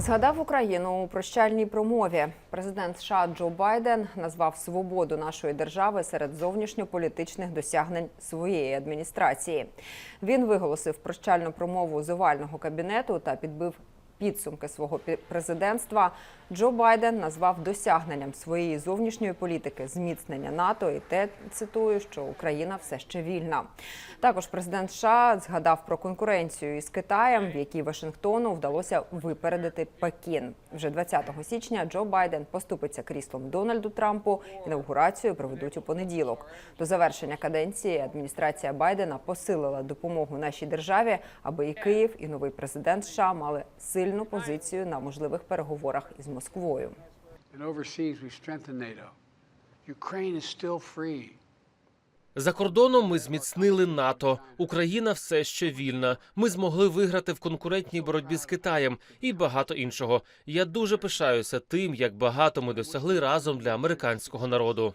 Згадав Україну у прощальній промові. Президент США Джо Байден назвав свободу нашої держави серед зовнішньополітичних досягнень своєї адміністрації. Він виголосив прощальну промову з овального кабінету та підбив підсумки свого президентства. Джо Байден назвав досягненням своєї зовнішньої політики зміцнення НАТО і те цитую, що Україна все ще вільна. Також президент США згадав про конкуренцію із Китаєм, в якій Вашингтону вдалося випередити Пекін. Вже 20 січня Джо Байден поступиться кріслом Дональду Трампу. Інаугурацію проведуть у понеділок. До завершення каденції адміністрація Байдена посилила допомогу нашій державі, аби і Київ, і новий президент США мали сильну позицію на можливих переговорах із Москвою. За кордоном ми зміцнили НАТО. Україна все ще вільна. Ми змогли виграти в конкурентній боротьбі з Китаєм і багато іншого. Я дуже пишаюся тим, як багато ми досягли разом для американського народу.